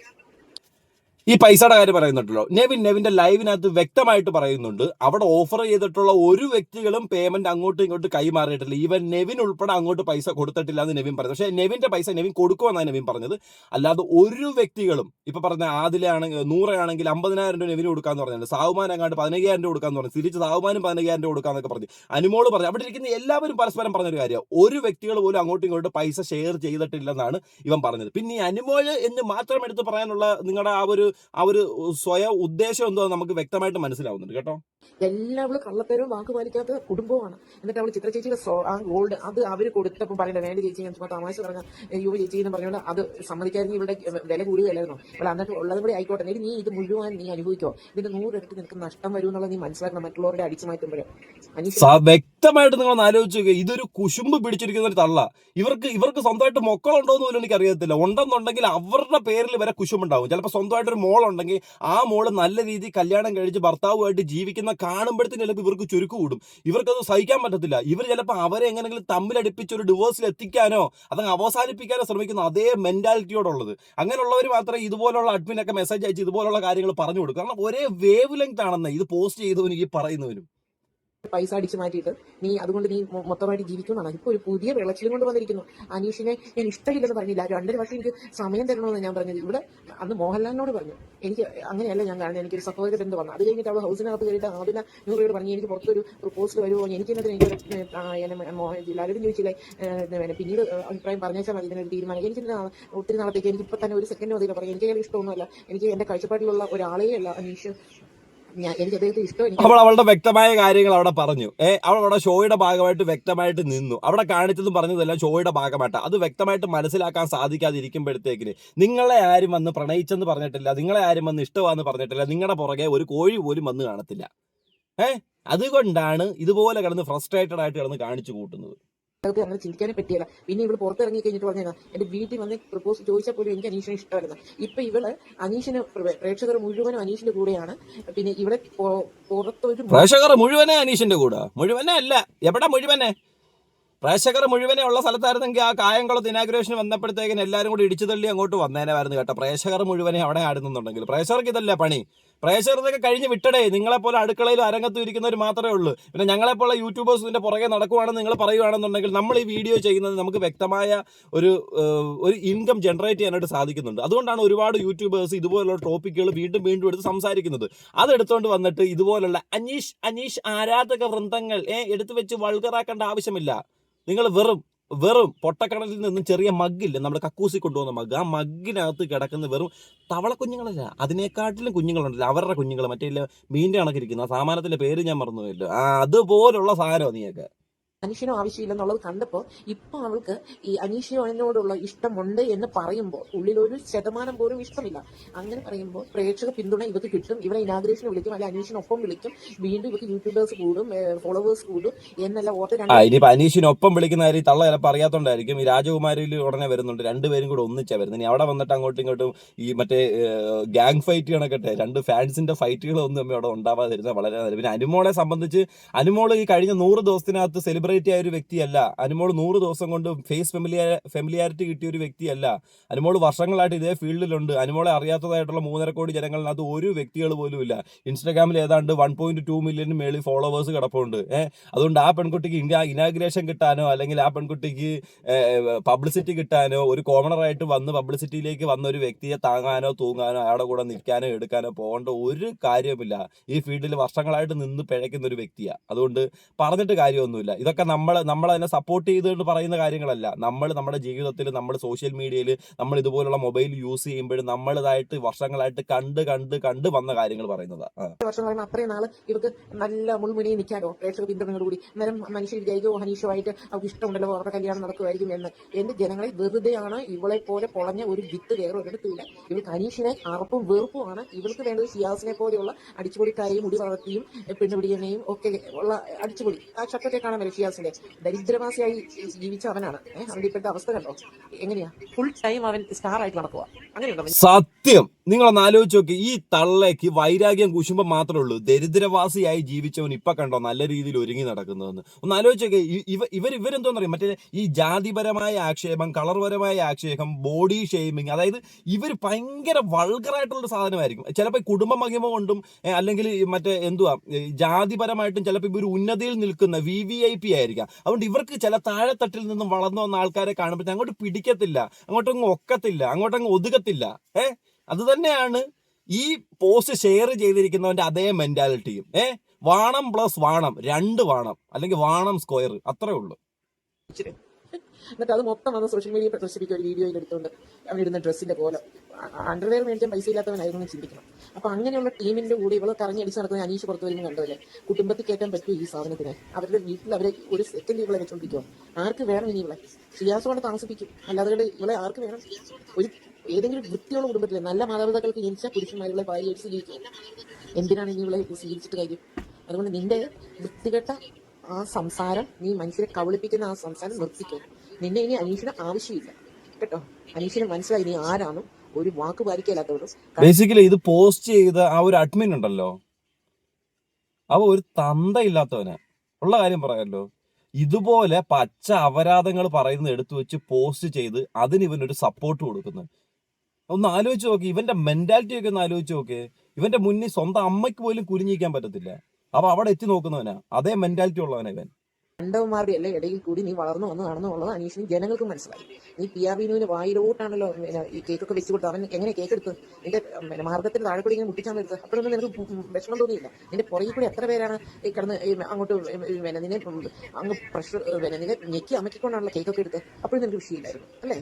ഈ പൈസയുടെ കാര്യം പറയുന്നുണ്ടല്ലോ. നെവിൻ നെവിന്റെ ലൈവിനകത്ത് വ്യക്തമായിട്ട് പറയുന്നുണ്ട്. അവിടെ ഓഫർ ചെയ്തിട്ടുള്ള ഒരു വ്യക്തികളും പേയ്മെന്റ് അങ്ങോട്ടും ഇങ്ങോട്ടും കൈമാറിയിട്ടില്ല. ഈവൻ നെവിൻ ഉൾപ്പെടെ അങ്ങോട്ട് പൈസ കൊടുത്തിട്ടില്ല എന്ന് നെവിൻ പറഞ്ഞു. പക്ഷേ നെവിന്റെ പൈസ നെവിൻ കൊടുക്കുമെന്നാണ് നെവിൻ പറഞ്ഞത്. അല്ലാതെ ഒരു വ്യക്തികളും ഇപ്പൊ പറഞ്ഞ ആദിലാണെങ്കിൽ നൂറാണെങ്കിൽ അമ്പതിനായിരം രൂപ നെവിന് കൊടുക്കാന്ന് പറഞ്ഞിട്ടുണ്ട്. സാവുമാൻ അങ്ങാണ്ട് പതിനയ്യായിരം രൂപ കൊടുക്കാന്ന് പറഞ്ഞു. തിരിച്ച് സാവുമാനും പതിനയ്യായിരം രൂപ കൊടുക്കാന്നൊക്കെ പറഞ്ഞു. അനുമോൾ പറഞ്ഞു. അവിടെ ഇരിക്കുന്ന എല്ലാവരും പരസ്പരം പറഞ്ഞൊരു കാര്യം ഒരു വ്യക്തികൾ പോലും അങ്ങോട്ടും ഇങ്ങോട്ടും പൈസ ഷെയർ ചെയ്തിട്ടില്ലെന്നാണ് ഇവൻ പറഞ്ഞത്. പിന്നെ അനുമോൾ എന്ന് മാത്രം എടുത്ത് പറയാനുള്ള നിങ്ങളുടെ ആ ഒരു ആ ഒരു സ്വയം ഉദ്ദേശം എന്തോ നമുക്ക് വ്യക്തമായിട്ട് മനസ്സിലാവുന്നുണ്ട്. കേട്ടോ? എല്ലാവരും കള്ളത്തരവും വാക്ക് പാലിക്കാത്ത കുടുംബമാണ് എന്നിട്ട് അവൾ ചിത്ര ചേച്ചിയുടെ ആ ഗോൾഡ് അത് അവർ കൊടുത്തപ്പോൾ പറയണ്ട വേണ്ട ചേച്ചി ഞാൻ ചുമ്മാ തമാശ പറഞ്ഞ യുവ ചേച്ചി എന്ന് പറഞ്ഞുകൊണ്ട് അത് സമ്മതിക്കായിരുന്നു ഇവിടെ വില കൂടുകയല്ലായിരുന്നോ? അപ്പോൾ അന്നിട്ട് ഉള്ളതും കൂടി ആയിക്കോട്ടെ. എന്നിട്ട് നീ ഇത് മുഴുവൻ നീ അനുഭവിക്കോ? ഇതിന്റെ നൂറെടുത്ത് നിനക്ക് നഷ്ടം വരും എന്നുള്ളത് നീ മനസ്സിലാക്കണം. മറ്റുള്ളവരുടെ അടിച്ചു മാറ്റുമ്പോഴേ. അനീഷ് സ- വ്യക്തമായിട്ട് നിങ്ങൾ ആലോചിച്ചു ഇതൊരു കുശുമ്പ് പിടിച്ചിരിക്കുന്ന ഒരു തള്ള. ഇവർക്ക് ഇവർക്ക് സ്വന്തമായിട്ട് മക്കളുണ്ടോ എന്ന് പോലും എനിക്ക് അറിയത്തില്ല. ഉണ്ടെന്നുണ്ടെങ്കിൽ അവരുടെ പേരിൽ വരെ കുശുമ്പുണ്ടാവും. ചിലപ്പോൾ സ്വന്തമായിട്ട് ഒരു മോളുണ്ടെങ്കിൽ ആ മോൾ നല്ല രീതിയിൽ കല്യാണം കഴിച്ച് ഭർത്താവുമായിട്ട് ജീവിക്കുന്ന കാണുമ്പോഴത്തേക്കും ചിലപ്പോൾ ഇവർക്ക് ചുരുക്ക് കൂടും. ഇവർക്കത് സഹിക്കാൻ പറ്റത്തില്ല. ഇവർ ചിലപ്പോൾ അവരെ എങ്ങനെങ്കിലും തമ്മിലടിപ്പിച്ച് ഒരു ഡിവോഴ്സിൽ എത്തിക്കാനോ അതങ്ങ് അവസാനിപ്പിക്കാനോ ശ്രമിക്കുന്ന. അതേ മെന്റാലിറ്റിയോടുള്ളത് അങ്ങനെയുള്ളവർ മാത്രമേ ഇതുപോലുള്ള അഡ്മിനൊക്കെ മെസ്സേജ് അയച്ച് ഇതുപോലുള്ള കാര്യങ്ങൾ പറഞ്ഞു കൊടുക്കും. കാരണം ഒരേ വേവ് ലെങ്ത് ആണെന്ന് ഇത് പോസ്റ്റ് ചെയ്തവനും ഈ പറയുന്നവനും. പൈസ അടിച്ചു മാറ്റിയിട്ട് നീ അതുകൊണ്ട് നീ മൊത്തമായിട്ട് ജീവിക്കുന്നതാണ് ഇപ്പൊ ഒരു പുതിയ വിളച്ചിലും കൊണ്ട് വന്നിരിക്കുന്നു. അനീഷിനെ ഞാൻ ഇഷ്ടമില്ലെന്ന് പറഞ്ഞില്ല. രണ്ടര വർഷം എനിക്ക് സമയം തരണമെന്ന് ഞാൻ പറഞ്ഞത് ഇവിടെ അന്ന് മോഹൻലാലിനോട് പറഞ്ഞു. എനിക്ക് അങ്ങനെയല്ല ഞാൻ കാരണം എനിക്കൊരു സഹോദരൻ എന്ത് വന്നു അത് കഴിഞ്ഞിട്ട് അവൾ ഹൗസിനകത്ത് കയറിയിട്ട് ആദില നൂറിയോട് പറഞ്ഞു എനിക്ക് പുറത്തൊരു പ്രപ്പോസൽ വരുമോ? എനിക്ക് എനിക്ക് ലാലും ചോദിച്ചില്ലേ? പിന്നീട് അഭിപ്രായം പറഞ്ഞാൽ മതി ഇതിനൊരു തീരുമാനം. എനിക്ക് ഒത്തിരി നാളത്തേക്ക് എനിക്ക് ഇപ്പൊ തന്നെ ഒരു സെക്കൻഡ് മതി പറയാം. എനിക്ക് ഇഷ്ടമൊന്നുമല്ല. എനിക്ക് എന്റെ കാഴ്ചപ്പാടിലുള്ള ഒരാളേ അല്ല അനീഷ്. അവൾ അവളുടെ വ്യക്തമായ കാര്യങ്ങൾ അവിടെ പറഞ്ഞു. ഏ അവൾ അവിടെ ഷോയുടെ ഭാഗമായിട്ട് വ്യക്തമായിട്ട് നിന്നു. അവിടെ കാണിച്ചതും പറഞ്ഞതെല്ലാം ഷോയുടെ ഭാഗമായിട്ട്. അത് വ്യക്തമായിട്ട് മനസ്സിലാക്കാൻ സാധിക്കാതിരിക്കുമ്പോഴത്തേക്കിന് നിങ്ങളെ ആരും വന്ന് പ്രണയിച്ചെന്ന് പറഞ്ഞിട്ടില്ല നിങ്ങളെ ആരും വന്ന് ഇഷ്ടമാന്ന് പറഞ്ഞിട്ടില്ല നിങ്ങളുടെ പുറകെ ഒരു കോഴി പോലും വന്ന് കാണത്തില്ല. ഏ അതുകൊണ്ടാണ് ഇതുപോലെ കിടന്ന് ഫ്രസ്ട്രേറ്റഡ് ആയിട്ട് കിടന്ന് കാണിച്ചു കൂട്ടുന്നത്. അതൊക്കെ അങ്ങനെ ചിന്തിക്കാനേ പറ്റിയല്ല. പിന്നെ ഇവൾ പുറത്തിറങ്ങി കഴിഞ്ഞിട്ട് പറഞ്ഞാൽ എന്റെ വീട്ടിൽ വന്ന് പ്രപ്പോസ് ചോദിച്ചാൽ പോലും എനിക്ക് അനീഷിനെ ഇഷ്ടമായിരുന്നു ഇപ്പൊ ഇവൾ അനീഷിന് പ്ര- പ്രേക്ഷകർ മുഴുവനും അനീഷിന്റെ കൂടെയാണ്. പിന്നെ ഇവിടെ പുറത്തൊരു പ്രേക്ഷകർ മുഴുവനേ അനീഷിന്റെ കൂടെ. മുഴുവനേ അല്ല എവിടെ മുഴുവനെ? പ്രേക്ഷകർ മുഴുവനെ ഉള്ള സ്ഥലത്തായിരുന്നെങ്കിൽ ആ കായംകുളത്ത് ദിനാഗ്രേഷൻ വന്നപ്പോഴത്തേക്കിന് എല്ലാവരും കൂടി ഇടിച്ചു തള്ളി അങ്ങോട്ട് വന്നേനായിരുന്നു കേട്ടോ. പ്രേക്ഷകർ മുഴുവനെ അവിടെ ആടുന്നുണ്ടെങ്കിൽ. പ്രേക്ഷകർക്ക് ഇതല്ലേ പണി? പ്രേക്ഷകർക്കൊക്കെ കഴിഞ്ഞ് വിട്ടടേ. നിങ്ങളെപ്പോലെ പോലെ അടുക്കളയിലും അരങ്ങത്തും ഇരിക്കുന്നവർ മാത്രമേ ഉള്ളൂ. പിന്നെ ഞങ്ങളെപ്പോലെ യൂട്യൂബേഴ്സ് ഇതിന്റെ പുറകെ നടക്കുവാണെന്ന് നിങ്ങൾ പറയുകയാണെന്നുണ്ടെങ്കിൽ നമ്മൾ ഈ വീഡിയോ ചെയ്യുന്നത് നമുക്ക് വ്യക്തമായ ഒരു ഒരു ഇൻകം ജനറേറ്റ് ചെയ്യാനായിട്ട് സാധിക്കുന്നുണ്ട്. അതുകൊണ്ടാണ് ഒരുപാട് യൂട്യൂബേഴ്സ് ഇതുപോലുള്ള ടോപ്പിക്കുകൾ വീണ്ടും വീണ്ടും എടുത്ത് സംസാരിക്കുന്നത്. അതെടുത്തുകൊണ്ട് വന്നിട്ട് ഇതുപോലുള്ള അനീഷ് അനീഷ് ആരാധക വൃന്ദങ്ങൾ ഏ എടുത്തു വെച്ച് വൾഗറാക്കേണ്ട ആവശ്യമില്ല. നിങ്ങൾ വെറും വെറും പൊട്ടക്കടലിൽ നിന്നും ചെറിയ മഗ്ഗില്ല? നമ്മുടെ കക്കൂസി കൊണ്ടുപോകുന്ന മഗ് ആ മഗ്ഗിനകത്ത് കിടക്കുന്ന വെറും തവള കുഞ്ഞുങ്ങളല്ല അതിനെക്കാട്ടിലും കുഞ്ഞുങ്ങളുണ്ടല്ലോ. അവരുടെ കുഞ്ഞുങ്ങൾ മറ്റേ മീന്റെ കണക്കിരിക്കുന്ന. ആ സാമാനത്തിന്റെ പേര് ഞാൻ മറന്നുപോയല്ലോ. ആ അതുപോലുള്ള സാധനമാണ് നീയൊക്കെ. അനീഷിനും ആവശ്യമില്ലെന്നുള്ളത് കണ്ടപ്പോൾ ഇപ്പം അവൾക്ക് ഈ അനീഷിനോടുള്ള ഇഷ്ടമുണ്ട് എന്ന് പറയുമ്പോൾ ഉള്ളിലൊരു ശതമാനം പോലും ഇഷ്ടമില്ല. അങ്ങനെ പറയുമ്പോൾ പ്രേക്ഷക പിന്തുണ ഇവർക്ക് കിട്ടും. ഇവരെ ഇനാഗ്രേഷന് വിളിക്കും അല്ലെങ്കിൽ അനീഷിനൊപ്പം വിളിക്കും. വീണ്ടും ഇവർക്ക് യൂട്യൂബേഴ്സ് കൂടും ഫോളോവേഴ്സ് കൂടും എന്നല്ല വോട്ട് ഇനിയിപ്പോൾ ഇനിയിപ്പോ അനീഷിനൊപ്പം വിളിക്കുന്ന കാര്യം തള്ള ചിലപ്പോൾ അറിയാത്തോണ്ടായിരിക്കും. ഈ രാജകുമാരിയിൽ ഉടനെ വരുന്നുണ്ട്. രണ്ടുപേരും കൂടെ ഒന്നിച്ചാ വരുന്നത്. ഇനി അവിടെ വന്നിട്ട് അങ്ങോട്ടും ഇങ്ങോട്ടും ഈ മറ്റേ ഗ്യാങ് ഫൈറ്റ് കണക്കട്ടെ രണ്ട് ഫാൻസിന്റെ ഫൈറ്റുകളൊന്നും അവിടെ ഉണ്ടാവാതിരുന്നത് വളരെ നല്ലത്. പിന്നെ അനുമോളെ സംബന്ധിച്ച് അനുമോൾ ഈ കഴിഞ്ഞ നൂറ് ദിവസത്തിനകത്ത് സെലിബ്രേറ്റ് ആയ ഒരു വ്യക്തിയല്ല. അനുമോൾ നൂറ് ദിവസം കൊണ്ട് ഫേസ് ഫെമിലിയ ഫെമിലിയാരിറ്റി കിട്ടിയ ഒരു വ്യക്തിയല്ല. അനുമോൾ വർഷങ്ങളായിട്ട് ഇതേ ഫീൽഡിലുണ്ട്. അനുമോളെ അറിയാത്തതായിട്ടുള്ള മൂന്നര കോടി ജനങ്ങളിനകത്ത് ഒരു വ്യക്തികൾ പോലും ഇല്ല. ഇൻസ്റ്റാഗ്രാമിൽ ഏതാണ്ട് വൺ പോയിന്റ് ടു മില്യന് മേളിൽ ഫോളോവേഴ്സ് കിടപ്പുണ്ട്. ഏഹ് അതുകൊണ്ട് ആ പെൺകുട്ടിക്ക് ഇന്ത്യ ഇനാഗ്രേഷൻ കിട്ടാനോ അല്ലെങ്കിൽ ആ പെൺകുട്ടിക്ക് പബ്ലിസിറ്റി കിട്ടാനോ ഒരു കോമണറായിട്ട് വന്ന് പബ്ലിസിറ്റിയിലേക്ക് വന്ന ഒരു വ്യക്തിയെ താങ്ങാനോ തൂങ്ങാനോ അയാളുടെ കൂടെ നിൽക്കാനോ എടുക്കാനോ പോകേണ്ട ഒരു കാര്യവുമില്ല. ഈ ഫീൽഡിൽ വർഷങ്ങളായിട്ട് നിന്ന് പിഴയ്ക്കുന്ന ഒരു വ്യക്തിയാണ് അതുകൊണ്ട് പറഞ്ഞിട്ട് കാര്യമൊന്നുമില്ല. ഇതൊക്കെ നമ്മൾ നമ്മൾ അതിനെ സപ്പോർട്ട് ചെയ്തുകൊണ്ട് പറയുന്ന കാര്യങ്ങളല്ല. നമ്മൾ നമ്മുടെ ജീവിതത്തിൽ നമ്മൾ സോഷ്യൽ മീഡിയയിൽ നമ്മൾ ഇതുപോലുള്ള മൊബൈൽ യൂസ് ചെയ്യുമ്പോഴും നമ്മളിതായിട്ട് വർഷങ്ങളായിട്ട് കണ്ട് കണ്ട് കണ്ട് വന്ന കാര്യങ്ങൾ പറയുന്നത്. വർഷം അത്രയും നാൾ ഇവർക്ക് നല്ല മുൾമുനയിൽ നിൽക്കാനോ പ്രേക്ഷക പിന്തുണയോടുകൂടി അന്നേരം മനുഷ്യർ വിചാരിക്കോ ഹനീഷോ ആയിട്ട് അവർക്ക് ഇഷ്ടമുണ്ടല്ലോ അവരുടെ കല്യാണം നടക്കുമായിരിക്കും എന്ന്. എന്റെ ജനങ്ങളെ വെറുതെയാണ് ഇവളെ പോലെ പൊളഞ്ഞ ഒരു വിത്ത് വേറെ ഒരിടത്തുമില്ല ഇവർക്ക് അനീഷിനെ അറപ്പും വെറുപ്പുമാണ് ഇവർക്ക് വേണ്ടത് സിയാസിനെ പോലെയുള്ള അടിച്ചുപൊളിക്കാരെയും മുടി വളർത്തിയും പെണ്ണുപിടിയനെയും ഒക്കെ ഉള്ള അടിച്ചുപൊളി. ആ ചട്ടത്തെ കാണാൻ വരും. ഷിയാസ് ദരിദ്രവാസിയായി ജീവിച്ച അവനാണ് അവന്റെ ഇപ്പോഴത്തെ അവസ്ഥ കണ്ടോ? എങ്ങനെയാ? ഫുൾ ടൈം അവൻ സ്റ്റാർ ആയിട്ട് നടക്കുക അങ്ങനെയുണ്ടോ? സത്യം. നിങ്ങളൊന്ന് ആലോചിച്ച് നോക്കി. ഈ തള്ളയ്ക്ക് വൈരാഗ്യം കുശുമ്പം മാത്രമേ ഉള്ളൂ. ദരിദ്രവാസിയായി ജീവിച്ചവൻ ഇപ്പൊ കണ്ടോ നല്ല രീതിയിൽ ഒരുങ്ങി നടക്കുന്നതെന്ന്. ഒന്ന് ആലോചിച്ച് നോക്കി. ഇവ ഇവർ ഇവരെന്തോന്ന് പറയും മറ്റേ ഈ ജാതിപരമായ ആക്ഷേപം കളർപരമായ ആക്ഷേപം ബോഡി ഷെയ്മിങ് അതായത് ഇവർ ഭയങ്കര വൾഗറായിട്ടുള്ള സാധനമായിരിക്കും. ചിലപ്പോൾ കുടുംബ മഹിമ കൊണ്ടും അല്ലെങ്കിൽ മറ്റേ എന്തുവാ? ജാതിപരമായിട്ടും ചിലപ്പോൾ ഇവർ ഉന്നതിയിൽ നിൽക്കുന്ന വി വി ഐ പി ആയിരിക്കാം. അതുകൊണ്ട് ഇവർക്ക് ചില താഴെത്തട്ടിൽ നിന്നും വളർന്നു വന്ന ആൾക്കാരെ കാണുമ്പോൾ അങ്ങോട്ട് പിടിക്കത്തില്ല അങ്ങോട്ടങ്ങ് ഒക്കത്തില്ല അങ്ങോട്ടങ്ങ് ഒതുക്കത്തില്ല ഏ? അത് തന്നെയാണ് ഈ പോസ്റ്റ് ഷെയർ ചെയ്തിരിക്കുന്നവന്റെ അതേ മെന്റാലിറ്റിയും ഏ? വാണം പ്ലസ് വാണം രണ്ട് വാണം അല്ലെങ്കിൽ വാണം സ്ക്വയർ അത്രേ ഉള്ളൂ. എന്നിട്ട് അത് മൊത്തം വന്ന് സോഷ്യൽ മീഡിയ പ്രദർശിപ്പിക്കുക ഒരു വീഡിയോയിൽ എടുത്തുകൊണ്ട് അവൻ ഇടുന്ന ഡ്രസ്സിന്റെ പോലെ. അണ്ടർവെയർ മേടിക്കാൻ പൈസ ഇല്ലാത്തവനായിരുന്നു ചിന്തിക്കണം. അപ്പൊ അങ്ങനെയുള്ള ടീമിന്റെ കൂടെ ഇവളെ കറങ്ങി അടിച്ച് നടക്കുന്ന അനീഷ് പുറത്തു വരുന്നു കണ്ടതല്ലേ? കുടുംബത്തിൽ കയറ്റാൻ പറ്റും ഈ സാധനത്തിന്. അവരുടെ വീട്ടിൽ അവരെ ഒരു സെക്കൻഡ് ഇവളെ വെച്ചോണ്ടിരിക്കുമോ ആർക്ക് വേണം ഇനി ഇവളെ? ശ്രീയാസോടെ താമസിപ്പിക്കും. അല്ലാതെ ഇവളെ ആർക്ക് വേണം? ഒരു ഏതെങ്കിലും വൃത്തിയുള്ള കുടുംബത്തിലെ നല്ല മാതാപിതാക്കൾക്ക് ജനിച്ച പുരുഷന്മാരുള്ള ഭാര്യ അടിച്ച് ജീവിക്കും എന്തിനാണ് ഇനി ഇവളെ സ്വീകരിച്ചിട്ട് കാര്യം? അതുകൊണ്ട് നിന്റെ വൃത്തികെട്ട ആ സംസാരം നീ മനുഷ്യരെ കവളിപ്പിക്കുന്ന ആ സംസാരം നിർത്തിക്കും. നിന്നെ ഇനി അനീഷിന് ആവശ്യമില്ല. കേട്ടോ? അനീഷിന് മനസ്സിലായി നീ ആരാന്നും ഒരു വാക്ക് പാലിക്കല്ലാത്തോടും ബേസിക്കലി ഇത് പോസ്റ്റ് ചെയ്ത ആ ഒരു അഡ്മിൻ ഉണ്ടല്ലോ. അവ ഒരു തന്ത ഇല്ലാത്തവന് ഉള്ള കാര്യം പറയാമല്ലോ ഇതുപോലെ പച്ച അപരാധങ്ങൾ പറയുന്നത് എടുത്തു വെച്ച് പോസ്റ്റ് ചെയ്ത് അതിന് ഇവനൊരു സപ്പോർട്ട് കൊടുക്കുന്നു. ഒന്ന് ആലോചിച്ച് നോക്ക്. ഇവന്റെ മെന്റാലിറ്റി ഒക്കെ ഒന്ന് ആലോചിച്ച് നോക്ക്. ഇവന്റെ മുന്നിൽ സ്വന്തം അമ്മയ്ക്ക് പോലും കുനിഞ്ഞിരിക്കാൻ പറ്റത്തില്ല. അപ്പൊ അവിടെ എത്തി നോക്കുന്നവനാ. അതേ മെന്റാലിറ്റി ഉള്ളവനാ ഇവൻ. കണ്ടവന്മാരുടെ എല്ലാം ഇടയിൽ കൂടി നീ വളർന്നു വന്നതാണെന്നുള്ളത് അനീഷിന് ജനങ്ങൾക്ക് മനസ്സിലായി. നീ പി ആർ ബിനുവിന് വായിലോട്ടാണല്ലോ ഈ കേക്കൊക്കെ വെച്ച് കൊടുത്ത് അവൻ എങ്ങനെ കേക്ക് എടുത്ത് നിന്റെ മാർഗത്തിന് താഴെ കൂടി ഇങ്ങനെ മുട്ടിച്ചാൽ എടുത്തത് അപ്പോഴൊന്നും നിനക്ക് വിഷമം തോന്നിയില്ല? നിന്റെ പുറകിൽ കൂടി എത്ര പേരാണ് ഈ കിടന്ന് അങ്ങോട്ട് പിന്നെ അങ്ങ് പ്രഷർ പിന്നെ ഞെക്കി അമക്കിക്കൊണ്ടാണല്ലോ കേക്കൊക്കെ എടുത്ത്? അപ്പോഴും നിനക്ക് വിഷയമില്ലായിരുന്നു അല്ലേ?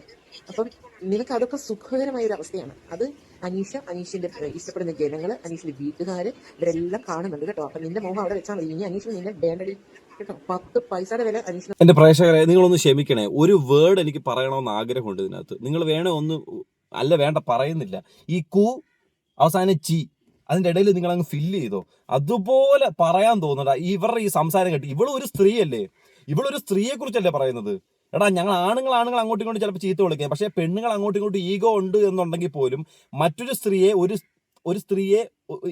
അപ്പം നിനക്ക് അതൊക്കെ സുഖകരമായ ഒരു അവസ്ഥയാണ്. അത് അനീഷ അനീഷിന്റെ ഇഷ്ടപ്പെടുന്ന ജനങ്ങൾ അനീഷിന്റെ വീട്ടുകാര് ഇവരെല്ലാം കാണുന്നുണ്ട് കേട്ടോ. അപ്പൊ നിന്റെ മോഹം അവിടെ വെച്ചാൽ മതി. ഇനി അനീഷിന് നിന്നെ വേണ്ടടി. എന്റെ പ്രേക്ഷകരെ നിങ്ങളൊന്ന് ക്ഷമിക്കണേ. ഒരു വേർഡ് എനിക്ക് പറയണമെന്ന് ആഗ്രഹമുണ്ട് ഇതിനകത്ത്. നിങ്ങൾ വേണേ ഒന്ന് അല്ല വേണ്ട പറയുന്നില്ല. ഈ കു അവസാനം ചി അതിന്റെ ഇടയിൽ നിങ്ങൾ അങ്ങ് ഫില്ല് ചെയ്തോ. അതുപോലെ പറയാൻ തോന്നണ്ട ഇവരുടെ ഈ സംസാരം കേട്ടി ഇവളും ഒരു സ്ത്രീയല്ലേ? ഇവളൊരു സ്ത്രീയെ കുറിച്ചല്ലേ പറയുന്നത്? എടാ ഞങ്ങൾ ആണുങ്ങൾ ആണുങ്ങൾ അങ്ങോട്ടും ഇങ്ങോട്ടും ചിലപ്പോൾ ചീത്ത വിളിക്കാം. പക്ഷേ പെണ്ണുങ്ങൾ അങ്ങോട്ടും ഇങ്ങോട്ടും ഈഗോ ഉണ്ട് എന്നുണ്ടെങ്കിൽ പോലും മറ്റൊരു സ്ത്രീയെ ഒരു ഒരു സ്ത്രീയെ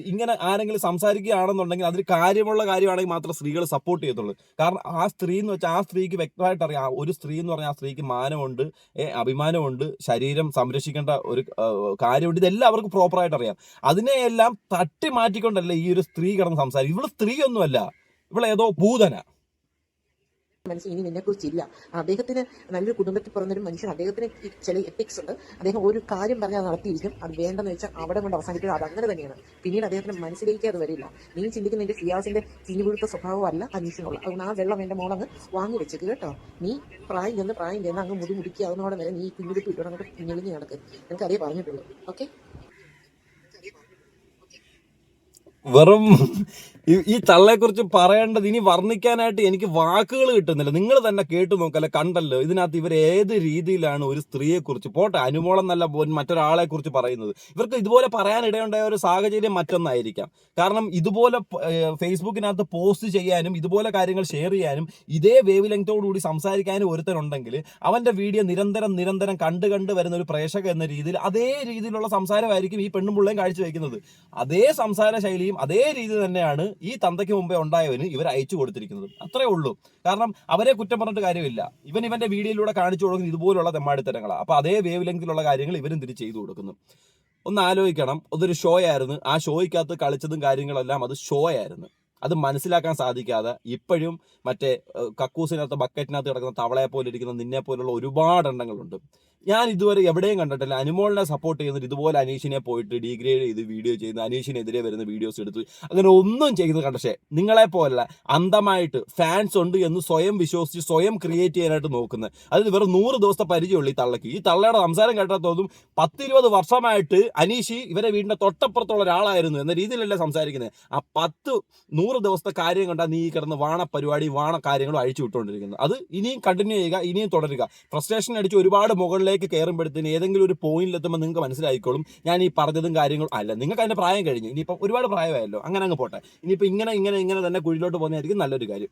ഇങ്ങനെ ആരെങ്കിലും സംസാരിക്കുകയാണെന്നുണ്ടെങ്കിൽ അതിൽ കാര്യമുള്ള കാര്യമാണെങ്കിൽ മാത്രം സ്ത്രീകൾ സപ്പോർട്ട് ചെയ്യത്തുള്ളൂ. കാരണം ആ സ്ത്രീ എന്ന് വെച്ചാൽ ആ സ്ത്രീക്ക് വ്യക്തമായിട്ട് അറിയാം ഒരു സ്ത്രീ എന്ന് പറഞ്ഞാൽ ആ സ്ത്രീക്ക് മാനമുണ്ട് അഭിമാനമുണ്ട് ശരീരം സംരക്ഷിക്കേണ്ട ഒരു കാര്യമുണ്ട് ഇതെല്ലാം അവർക്ക് പ്രോപ്പറായിട്ട് അറിയാം. അതിനെയെല്ലാം തട്ടി മാറ്റിക്കൊണ്ടല്ല ഈ ഒരു സ്ത്രീ കിടന്ന് സംസാരിക്കും. ഇവൾ സ്ത്രീയൊന്നുമല്ല. ഇവളേതോ ഭൂതന. മനസ്സിൽ ഇനി നിന്നെ കുറിച്ചില്ല അദ്ദേഹത്തിന് നല്ലൊരു കുടുംബത്തിൽ പിറന്നൊരു മനുഷ്യൻ അദ്ദേഹത്തിന് ചില എത്തിക്സ് ഉണ്ട്. അദ്ദേഹം ഒരു കാര്യം പറഞ്ഞാൽ നടത്തിയിരിക്കും. അത് വേണ്ടെന്ന് വെച്ചാൽ അവിടെ കൊണ്ട് അവസാനിക്കുക അത് അങ്ങനെ തന്നെയാണ്. പിന്നീട് അദ്ദേഹത്തിന് മനസ്സിലേക്ക് അത് വരില്ല. നീ ചിന്തിക്കുന്ന നിന്റെ ഷിയാസിന്റെ സ്വഭാവം സ്വഭാവമല്ല അന്വേഷണമുള്ള അതുകൊണ്ട് ആ വെള്ളം എന്റെ മോളങ്ങ് വാങ്ങി വെച്ചേക്ക് കേട്ടോ. നീ പ്രായം ചെന്ന് പ്രായം ചെന്ന് അങ്ങ് മുടി മുടിക്കാവുന്നതോടെ വരെ നീ കുഞ്ഞുകുട്ടി ഇട്ടോടെ അങ്ങോട്ട് ഞെളിഞ്ഞ് നടക്ക്. എനിക്ക് അതേ പറഞ്ഞിട്ടുള്ളൂ ഓക്കെ? വെറും ഈ- തള്ളയെക്കുറിച്ച് പറയേണ്ടത് ഇനി വർണിക്കാനായിട്ട് എനിക്ക് വാക്കുകൾ കിട്ടുന്നില്ല. നിങ്ങൾ തന്നെ കേട്ടു നോക്കല്ലേ കണ്ടല്ലോ. ഇതിനകത്ത് ഇവർ ഏത് രീതിയിലാണ് ഒരു സ്ത്രീയെക്കുറിച്ച് പോട്ടെ അനുമോളം നല്ല മറ്റൊരാളെ കുറിച്ച് പറയുന്നത്. ഇവർക്ക് ഇതുപോലെ പറയാനിടയുണ്ടായ ഒരു സാഹചര്യം മറ്റൊന്നായിരിക്കാം. കാരണം ഇതുപോലെ ഫേസ്ബുക്കിനകത്ത് പോസ്റ്റ് ചെയ്യാനും ഇതുപോലെ കാര്യങ്ങൾ ഷെയർ ചെയ്യാനും ഇതേ വേവ് ലെങ്തോടുകൂടി സംസാരിക്കാനും ഒരുത്തനുണ്ടെങ്കിൽ അവന്റെ വീഡിയോ നിരന്തരം നിരന്തരം കണ്ട് കണ്ട് വരുന്ന ഒരു പ്രേക്ഷക എന്ന രീതിയിൽ അതേ രീതിയിലുള്ള സംസാരമായിരിക്കും ഈ പെണ്ണും പിള്ളേയും കാഴ്ചവെക്കുന്നത്. അതേ സംസാര ശൈലിയും അതേ രീതി തന്നെയാണ് ഈ തന്തയ്ക്ക് മുമ്പേ ഉണ്ടായവന് ഇവർ അയച്ചു കൊടുത്തിരിക്കുന്നത്. അത്രേ ഉള്ളൂ. കാരണം അവരെ കുറ്റം പറഞ്ഞിട്ട് കാര്യമില്ല. ഇവൻ ഇവന്റെ വീഡിയോയിലൂടെ കാണിച്ചു കൊടുക്കുന്ന ഇതുപോലുള്ള തെമ്മാടിത്തരങ്ങളാണ് അപ്പൊ അതേ വേവ് ലെങ്തിലുള്ള കാര്യങ്ങൾ ഇവരും തിരിച്ച് ചെയ്തു കൊടുക്കുന്നു. ഒന്ന് ആലോചിക്കണം. അതൊരു ഷോ ആയിരുന്നു. ആ ഷോയ്ക്കകത്ത് കളിച്ചതും കാര്യങ്ങളെല്ലാം അത് ഷോ ആയിരുന്നു. അത് മനസ്സിലാക്കാൻ സാധിക്കാതെ ഇപ്പോഴും മറ്റേ കക്കൂസിനകത്ത് ബക്കറ്റിനകത്ത് കിടക്കുന്ന തവളയെ പോലെ ഇരിക്കുന്ന നിന്നെ പോലുള്ള ഒരുപാട് എണ്ണങ്ങളുണ്ട്. ഞാൻ ഇതുവരെ എവിടെയും കണ്ടിട്ടില്ല. അനുമോളിനെ സപ്പോർട്ട് ചെയ്യുന്നത് ഇതുപോലെ അനീഷിനെ പോയിട്ട് ഡിഗ്രേഡ് ചെയ്ത് വീഡിയോ ചെയ്യുന്ന അനീഷിനെതിരെ വരുന്ന വീഡിയോസ് എടുത്തു അങ്ങനെ ഒന്നും ചെയ്യുന്നത് കണ്ട പക്ഷേ നിങ്ങളെ പോലല്ല അന്ധമായിട്ട് ഫാൻസ് ഉണ്ട് എന്ന് സ്വയം വിശ്വസിച്ച് സ്വയം ക്രിയേറ്റ് ചെയ്യാനായിട്ട് നോക്കുന്നത്. അത് വെറും നൂറ് ദിവസത്തെ പരിചയമുള്ളൂ ഈ തള്ളക്ക് ഈ തള്ളയുടെ സംസാരം കേട്ടാൽ തോന്നും പത്തിരുപത് വർഷമായിട്ട് അനീഷി ഇവരെ വീടിന്റെ തൊട്ടപ്പുറത്തുള്ള ഒരാളായിരുന്നു എന്ന രീതിയിലല്ലേ സംസാരിക്കുന്നത്. ആ പത്ത് നൂറ് ദിവസത്തെ കാര്യം കണ്ടാൽ നീ കിടന്ന് വാണ പരിപാടി വാണ കാര്യങ്ങളും അഴിച്ചു വിട്ടുകൊണ്ടിരിക്കുന്നത് അത് ഇനിയും കണ്ടിന്യൂ ചെയ്യുക ഇനിയും തുടരുക. ഫ്രസ്ട്രേഷൻ അടിച്ച് ഒരുപാട് മുകളിലേക്ക് കയറുമ്പോഴത്തേന് ഏതെങ്കിലും ഒരു പോയിന്റിൽ എത്തുമ്പോൾ നിങ്ങൾക്ക് മനസ്സിലായിക്കോളും. ഞാൻ ഈ പറഞ്ഞതും കാര്യങ്ങളും അല്ല. നിങ്ങൾക്ക് അതിന്റെ പ്രായം കഴിഞ്ഞു. ഇനിയിപ്പോൾ ഒരുപാട് പ്രായമായല്ലോ. അങ്ങനെ അങ്ങ് പോട്ടെ. ഇനിയിപ്പോൾ ഇങ്ങനെ ഇങ്ങനെ ഇങ്ങനെ തന്നെ കുഴിയിലോട്ട് പോകുന്നതായിരിക്കും നല്ലൊരു കാര്യം.